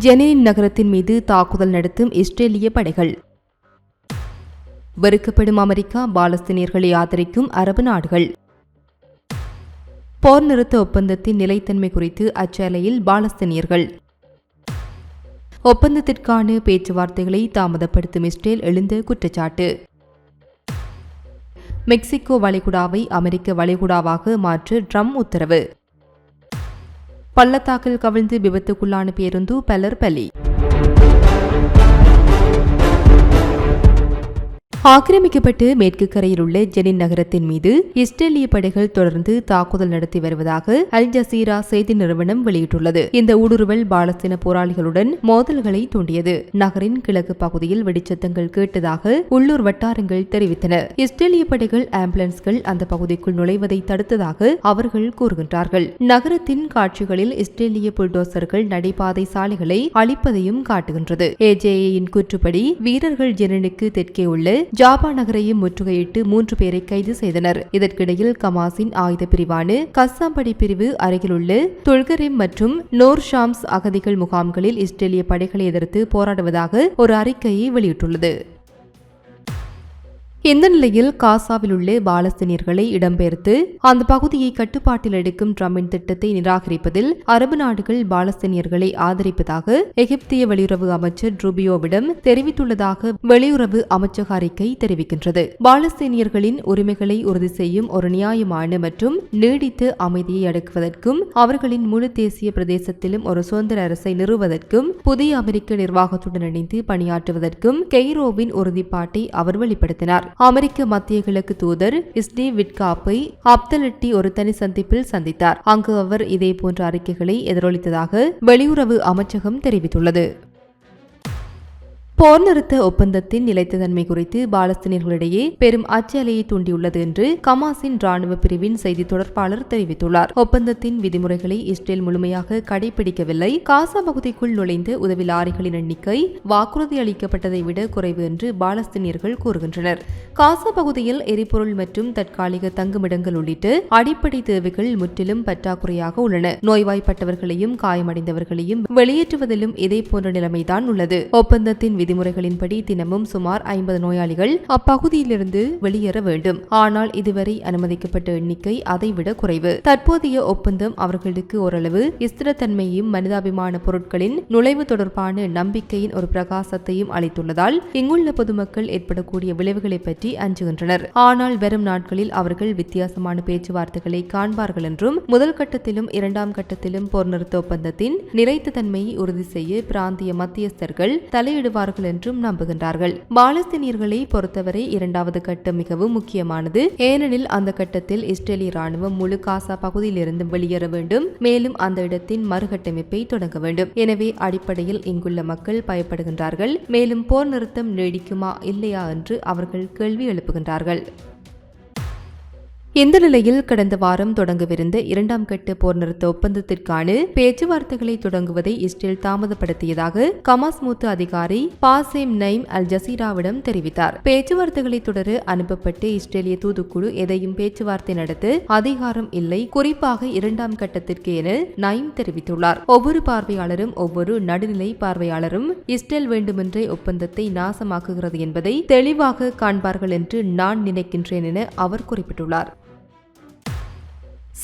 ஜெனின் நகரத்தின் மீது தாக்குதல் நடத்தும் இஸ்ரேலிய படைகள். வெறுக்கப்படும் அமெரிக்கா பாலஸ்தீனியர்களை ஆதரிக்கும் அரபு நாடுகள். போர் நிறுத்த ஒப்பந்தத்தின் நிலைத்தன்மை குறித்து அச்சேலையில் பாலஸ்தீனியர்கள். ஒப்பந்தத்திற்கான பேச்சுவார்த்தைகளை தாமதப்படுத்தும் இஸ்ரேல் எழுந்த குற்றச்சாட்டு. மெக்சிகோ வளைகுடாவை அமெரிக்க வளைகுடாவாக மாற்ற ட்ரம்ப் உத்தரவு. பள்ளத்தாக்கில் கவிழ்ந்து விபத்துக்குள்ளான பேருந்து பலர் பலி ஆக்கிரமிக்கப்பட்டு மேற்கு கரையில் உள்ள ஜெனின் நகரத்தின் மீது இஸ்ரேலிய படைகள் தொடர்ந்து தாக்குதல் நடத்தி வருவதாக அல் ஜசீரா செய்தி நிறுவனம் வெளியிட்டுள்ளது. இந்த ஊடுருவல் பாலஸ்தீன போராளிகளுடன் மோதல்களை தூண்டியது. நகரின் கிழக்கு பகுதியில் வெடிச்சத்தங்கள் கேட்டதாக உள்ளூர் வட்டாரங்கள் தெரிவித்தன. இஸ்ரேலிய படைகள் ஆம்புலன்ஸ்கள் அந்த பகுதிக்குள் நுழைவதை தடுத்ததாக அவர்கள் கூறுகின்றார்கள். நகரத்தின் காட்சிகளில் இஸ்ரேலிய புல்டோசர்கள் நடைபாதை சாலைகளை அழிப்பதையும் காட்டுகின்றது. ஏஜேயின் கூற்றுப்படி வீரர்கள் ஜெனனுக்கு தெற்கே உள்ள ஜாபா நகரையும் முற்றுகையிட்டு மூன்று பேரை கைது செய்தனர். இதற்கிடையில் கமாஸின் ஆயுத பிரிவான கஸ்ஸாம்படி பிரிவு அருகிலுள்ள தொல்கரிம் மற்றும் நோர் ஷாம்ஸ் அகதிகள் முகாம்களில் இஸ்ரேலிய படைகளை எதிர்த்து போராடுவதாக ஒரு அறிக்கையை வெளியிட்டுள்ளது. இந்த நிலையில் காசாவில் உள்ள பாலஸ்தீனியர்களை இடம்பெயர்த்து அந்த பகுதியை கட்டுப்பாட்டில் எடுக்கும் ட்ரம்பின் திட்டத்தை நிராகரிப்பதில் அரபு நாடுகள் பாலஸ்தீனியர்களை ஆதரிப்பதாக எகிப்திய வெளியுறவு அமைச்சர் ட்ரூபியோவிடம் தெரிவித்துள்ளதாக வெளியுறவு அமைச்சக அறிக்கை தெரிவிக்கின்றது. பாலஸ்தீனியர்களின் உரிமைகளை உறுதி செய்யும் ஒரு நியாயமான மற்றும் நீடித்த அமைதியை அடக்குவதற்கும் அவர்களின் முழு தேசிய பிரதேசத்திலும் ஒரு சுதந்திர அரசை நிறுவுவதற்கும் புதிய அமெரிக்க நிர்வாகத்துடன் இணைந்து பணியாற்றுவதற்கும் கெய்ரோவின் உறுதிப்பாட்டை அவர் வெளிப்படுத்தினார். அமெரிக்க மத்திய கிழக்கு தூதர் ஸ்டீவ் விட்காப்பை அப்தலட்டி ஒரு தனி சந்திப்பில் சந்தித்தார். அங்கு அவர் இதே போன்ற அறிக்கைகளை எதிரொலித்ததாக வெளியுறவு அமைச்சகம் தெரிவித்துள்ளது. போர் நிறுத்த ஒப்பந்தத்தின் நிலைத்தன்மை குறித்து பாலஸ்தீனியர்களிடையே பெரும் அச்சலையை தூண்டியுள்ளது என்று கமாஸின் ராணுவ பிரிவின் செய்தி தொடர்பாளர் தெரிவித்துள்ளார். ஒப்பந்தத்தின் விதிமுறைகளை இஸ்ரேல் முழுமையாக கடைபிடிக்கவில்லை காசா பகுதிக்குள் நுழைந்த உதவி லாரிகளின் எண்ணிக்கை வாக்குறுதி அளிக்கப்பட்டதை விட குறைவு என்று பாலஸ்தீனியர்கள் கூறுகின்றனர். காசா பகுதியில் எரிபொருள் மற்றும் தற்காலிக தங்குமிடங்கள் உள்ளிட்டு அடிப்படை தேவைகள் முற்றிலும் பற்றாக்குறையாக உள்ளன. நோய்வாய்ப்பட்டவர்களையும் காயமடைந்தவர்களையும் வெளியேற்றுவதிலும் இதே போன்ற நிலைமைதான் உள்ளது. ஒப்பந்தத்தின் விதிமுறைகளின்படி தினமும் சுமார் ஐம்பது நோயாளிகள் அப்பகுதியிலிருந்து வெளியேற வேண்டும். ஆனால் இதுவரை அனுமதிக்கப்பட்ட எண்ணிக்கை அதைவிட குறைவு. தற்போதைய ஒப்பந்தம் அவர்களுக்கு ஓரளவு ஸ்திரத்தன்மையும் மனிதாபிமான பொருட்களின் நுழைவு தொடர்பான நம்பிக்கையின் ஒரு பிரகாசத்தையும் அளித்துள்ளதால் இங்குள்ள பொதுமக்கள் ஏற்படக்கூடிய விளைவுகளை பற்றி அஞ்சுகின்றனர். ஆனால் வரும் நாட்களில் அவர்கள் வித்தியாசமான பேச்சுவார்த்தைகளை காண்பார்கள் என்றும் முதல் கட்டத்திலும் இரண்டாம் கட்டத்திலும் போர் நிறுத்த ஒப்பந்தத்தின் நிலைத்த தன்மையை உறுதி செய்ய பிராந்திய மத்தியஸ்தர்கள் தலையிடுவார்கள் செய்வார்கள் என்றும் நம்புகின்றார்கள். பாலஸ்தீனியர்களை பொறுத்தவரை இரண்டாவது கட்டம் மிகவும் முக்கியமானது. ஏனெனில் அந்த கட்டத்தில் இஸ்ரேலிய ராணுவம் முழு காசா பகுதியிலிருந்து வெளியேற வேண்டும். மேலும் அந்த இடத்தின் மறுகட்டமைப்பை தொடங்க வேண்டும். எனவே அடிப்படையில் இங்குள்ள மக்கள் பயப்படுகின்றார்கள். மேலும் போர் நிறுத்தம் நீடிக்குமா இல்லையா என்று அவர்கள் கேள்வி எழுப்புகின்றார்கள். இந்த நிலையில் கடந்த வாரம் தொடங்கவிருந்த இரண்டாம் கட்ட போர் நிறுத்த ஒப்பந்தத்திற்கான பேச்சுவார்த்தைகளை தொடங்குவதை இஸ்ரேல் தாமதப்படுத்தியதாக கமாஸ் மூத்த அதிகாரி பாசேம் நைம் அல் ஜசீராவிடம் தெரிவித்தார். பேச்சுவார்த்தைகளை தொடர அனுப்பப்பட்டு இஸ்ரேலிய தூதுக்குழு எதையும் பேச்சுவார்த்தை நடத்த அதிகாரம் இல்லை குறிப்பாக இரண்டாம் கட்டத்திற்கு என நைம் தெரிவித்துள்ளார். ஒவ்வொரு பார்வையாளரும் ஒவ்வொரு நடுநிலை பார்வையாளரும் இஸ்ரேல் வேண்டுமென்றே ஒப்பந்தத்தை நாசமாக்குகிறது என்பதை தெளிவாக காண்பார்கள் என்று நான் நினைக்கின்றேன் என அவர் குறிப்பிட்டுள்ளார்.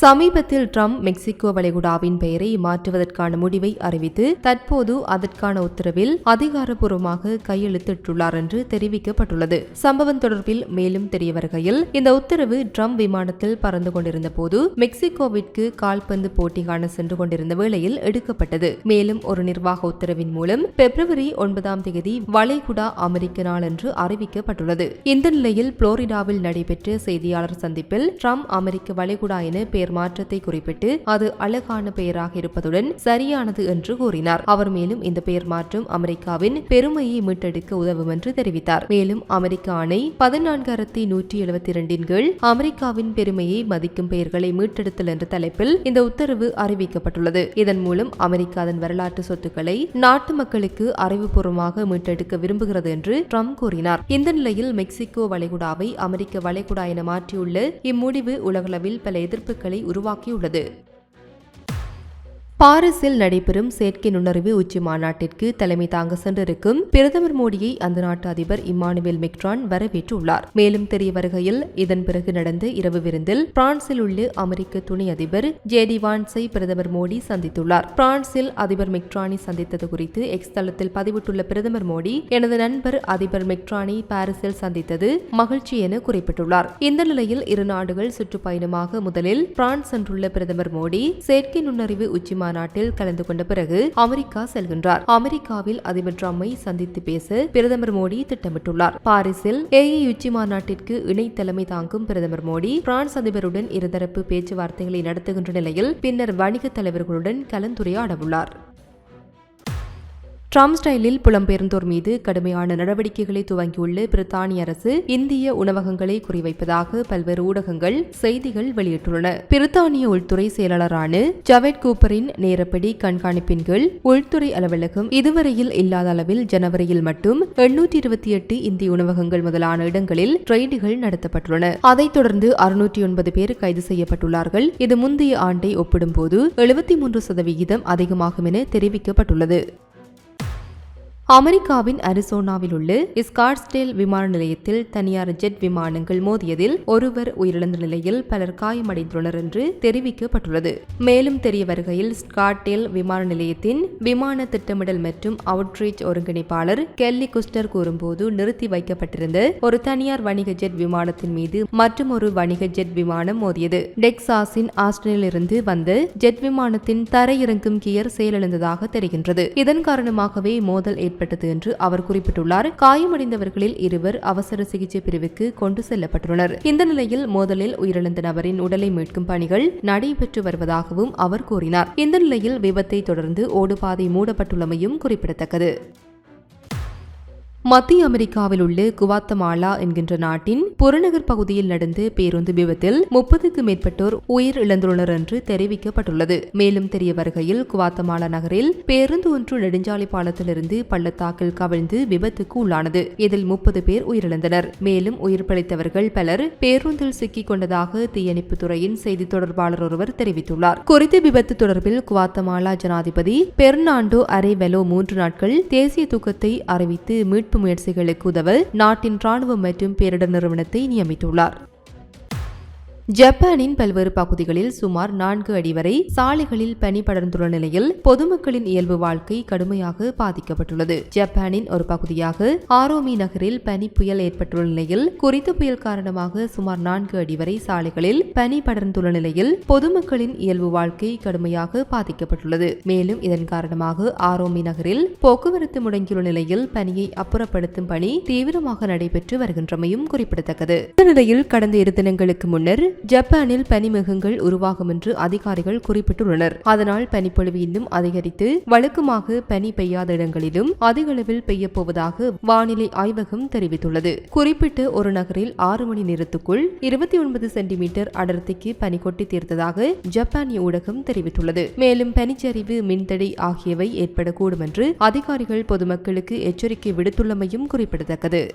சமீபத்தில் ட்ரம்ப் மெக்சிகோ வளைகுடாவின் பெயரை மாற்றுவதற்கான முடிவை அறிவித்து தற்போது அதற்கான உத்தரவில் அதிகாரப்பூர்வமாக கையெழுத்திட்டுள்ளார் என்று தெரிவிக்கப்பட்டுள்ளது. சம்பவம் தொடர்பில் மேலும் தெரிய வருகையில் இந்த உத்தரவு ட்ரம்ப் விமானத்தில் பறந்து கொண்டிருந்த போது மெக்சிகோவிற்கு கால்பந்து போட்டி காண சென்று கொண்டிருந்த வேளையில் எடுக்கப்பட்டது. மேலும் ஒரு நிர்வாக உத்தரவின் மூலம் பிப்ரவரி ஒன்பதாம் தேதி வளைகுடா அமெரிக்க நாள் என்று அறிவிக்கப்பட்டுள்ளது. இந்த நிலையில் புளோரிடாவில் நடைபெற்ற செய்தியாளர் சந்திப்பில் ட்ரம்ப் அமெரிக்க வளைகுடா என பெயர் மாற்றத்தை குறிப்பிட்டு அது அழகான பெயராக இருப்பதுடன் சரியானது என்று கூறினார். அவர் மேலும் இந்த பெயர் மாற்றம் அமெரிக்காவின் பெருமையை மீட்டெடுக்க உதவும் என்று தெரிவித்தார். மேலும் அமெரிக்க ஆணை பதினான்காயிரத்தி நூற்றி எழுபத்தி இரண்டின் கீழ் அமெரிக்காவின் பெருமையை மதிக்கும் பெயர்களை மீட்டெடுத்தல் என்ற தலைப்பில் இந்த உத்தரவு அறிவிக்கப்பட்டுள்ளது. இதன் மூலம் அமெரிக்கா அதன் வரலாற்று சொத்துக்களை நாட்டு மக்களுக்கு அறிவுபூர்வமாக மீட்டெடுக்க விரும்புகிறது என்று ட்ரம்ப் கூறினார். இந்த நிலையில் மெக்சிகோ வளைகுடாவை அமெரிக்க வளைகுடா என மாற்றியுள்ள இம்முடிவு உலகளவில் பல எதிர்ப்புகளை உருவாக்கியுள்ளது. பாரிஸில் நடைபெறும் செயற்கை நுண்ணறிவு உச்சி மாநாட்டிற்கு தலைமை தாங்க சென்றிருக்கும் பிரதமர் மோடியை அந்த நாட்டு அதிபர் இம்மானுவேல் மெக்ரான் வரவேற்றுள்ளார். மேலும் தெரிய வருகையில் இதன் பிறகு நடந்த இரவு விருந்தில் பிரான்சில் உள்ள அமெரிக்க துணை அதிபர் ஜேடி வான்ஸை பிரதமர் மோடி சந்தித்துள்ளார். பிரான்சில் அதிபர் மெக்ரானை சந்தித்தது குறித்து எக்ஸ் தளத்தில் பதிவிட்டுள்ள பிரதமர் மோடி எனது நண்பர் அதிபர் மெக்ரானை பாரிஸில் சந்தித்தது மகிழ்ச்சி என குறிப்பிட்டுள்ளார். இந்த நிலையில் இரு நாடுகள் சுற்றுப்பயணமாக முதலில் பிரான்ஸ் சென்றுள்ள பிரதமர் மோடி செயற்கை நுண்ணறிவு உச்சி மாநாட்டில் கலந்து கொண்ட பிறகு அமெரிக்கா செல்கின்றார். அமெரிக்காவில் அதிபர் ட்ரம்பை சந்தித்து பேச பிரதமர் மோடி திட்டமிட்டுள்ளார். பாரிஸில் ஏஐ உச்சி மாநாட்டிற்கு இணை தலைமை தாங்கும் பிரதமர் மோடி பிரான்ஸ் அதிபருடன் இருதரப்பு பேச்சுவார்த்தைகளை நடத்துகின்ற நிலையில் பின்னர் வணிக தலைவர்களுடன் கலந்துரையாடவுள்ளார். ட்ரம்ப் ஸ்டைலில் புலம்பெயர்ந்தோர் மீது கடுமையான நடவடிக்கைகளை துவங்கியுள்ள பிரித்தானிய அரசு இந்திய உணவகங்களை குறிவைப்பதாக பல்வேறு ஊடகங்கள் செய்திகள் வெளியிட்டுள்ளன. பிரித்தானிய உள்துறை செயலாளரான ஜவேட் கூப்பரின் நேரப்படி கண்காணிப்பின் கீழ் உள்துறை அலுவலகம் இதுவரையில் இல்லாத அளவில் ஜனவரியில் மட்டும் எண்ணூற்றி இருபத்தி எட்டு இந்திய உணவகங்கள் முதலான இடங்களில் ட்ரெய்டுகள் நடத்தப்பட்டுள்ளன. அதைத் தொடர்ந்து அறுநூற்றி ஒன்பது பேர் கைது செய்யப்பட்டுள்ளார்கள். இது முந்தைய ஆண்டை ஒப்பிடும்போது எழுபத்தி மூன்று சதவிகிதம் அதிகமாகும் என தெரிவிக்கப்பட்டுள்ளது. அமெரிக்காவின் அரிசோனாவில் உள்ள ஸ்காட்ஸ்டேல் விமான நிலையத்தில் தனியார் ஜெட் விமானங்கள் மோதியதில் ஒருவர் உயிரிழந்த நிலையில் பலர் காயமடைந்துள்ளனர் என்று தெரிவிக்கப்பட்டுள்ளது. மேலும் தெரிய வருகையில் ஸ்காட்டேல் விமான நிலையத்தின் விமான திட்டமிடல் மற்றும் அவுட்ரீச் ஒருங்கிணைப்பாளர் கெல்லி குஸ்டர் கூறும்போது நிறுத்தி வைக்கப்பட்டிருந்த ஒரு தனியார் வணிக ஜெட் விமானத்தின் மீது மற்றும் ஒரு வணிக ஜெட் விமானம் மோதியது. டெக்சாஸின் ஆஸ்டினில் இருந்து வந்த ஜெட் விமானத்தின் தரையிறங்கும் கியர் செயலிழந்ததாக தெரிகின்றது. இதன் காரணமாகவே மோதல் ஏற்பட்டது என்று அவர் குறிப்பிட்டுள்ளார். காயமடைந்தவர்களில் இருவர் அவசர சிகிச்சை பிரிவுக்கு கொண்டு செல்லப்பட்டுள்ளனர். இந்த நிலையில் மோதலில் உயிரிழந்த நபரின் உடலை மீட்கும் பணிகள் நடைபெற்று வருவதாகவும் அவர் கூறினார். இந்த நிலையில் விபத்தை தொடர்ந்து ஓடுபாதை மூடப்பட்டுள்ளமையும் குறிப்பிடத்தக்கது. மத்திய அமெரிக்காவில் உள்ள குவாத்தமாலா என்கின்ற நாட்டின் புறநகர் பகுதியில் நடந்த பேருந்து விபத்தில் முப்பதுக்கு மேற்பட்டோர் உயிர் இழந்துள்ளனர் என்று தெரிவிக்கப்பட்டுள்ளது. மேலும் தெரிய வருகையில் குவாத்தமாலா நகரில் பேருந்து ஒன்று நெடுஞ்சாலை பாலத்திலிருந்து பள்ளத்தாக்கில் கவிழ்ந்து விபத்துக்கு உள்ளானது. இதில் முப்பது பேர் உயிரிழந்தனர். மேலும் உயிர் பிழைத்தவர்கள் பலர் பேருந்தில் சிக்கிக் கொண்டதாக தீயணைப்பு துறையின் செய்தி தொடர்பாளர் ஒருவர் தெரிவித்துள்ளார். குறித்த விபத்து தொடர்பில் குவாத்தமாலா ஜனாதிபதி பெர்னாண்டோ அரேவெலோ மூன்று நாட்கள் தேசிய தூக்கத்தை அறிவித்து மீட்பு மீட்பு முயற்சிகளுக்கு உதவ நாட்டின் ராணுவம் மற்றும் பேரிடர் நிறுவனத்தை நியமித்துள்ளார். ஜப்பானின் பல்வேறு பகுதிகளில் சுமார் நான்கு அடி வரை சாலைகளில் பனி படர்ந்துள்ள நிலையில் பொதுமக்களின் இயல்பு வாழ்க்கை கடுமையாக பாதிக்கப்பட்டுள்ளது. ஜப்பானின் ஒரு பகுதியாக ஆரோமி நகரில் பனி புயல் ஏற்பட்டுள்ள நிலையில் குறித்த புயல் காரணமாக சுமார் நான்கு அடி வரை சாலைகளில் பனி படர்ந்துள்ள நிலையில் பொதுமக்களின் இயல்பு வாழ்க்கை கடுமையாக பாதிக்கப்பட்டுள்ளது. மேலும் இதன் காரணமாக ஆரோமி நகரில் போக்குவரத்து முடங்கியுள்ள நிலையில் பனியை அப்புறப்படுத்தும் பணி தீவிரமாக நடைபெற்று வருகின்றமையும் குறிப்பிடத்தக்கது. இந்த நிலையில் கடந்த இரு தினங்களுக்கு முன்னர் ஜப்பானில் பனிமேகங்கள் உருவாகும் என்று அதிகாரிகள் குறிப்பிட்டுள்ளனர். அதனால் பனிப்பொழிவு இன்னும் அதிகரித்து வழக்கமாக பனி பெய்யாத இடங்களிலும் அதிக அளவில் பெய்யப் போவதாக வானிலை ஆய்வகம் தெரிவித்துள்ளது. குறிப்பிட்டு ஒரு நகரில் ஆறு மணி நேரத்துக்குள் இருபத்தி ஒன்பது சென்டிமீட்டர் அடர்த்திக்கு பனி கொட்டி தீர்த்ததாக ஜப்பானிய ஊடகம் தெரிவித்துள்ளது. மேலும் பனிச்சரிவு மின்தடை ஆகியவை ஏற்படக்கூடும் என்று அதிகாரிகள் பொதுமக்களுக்கு எச்சரிக்கை விடுத்துள்ளமையும் குறிப்பிடத்தக்கது.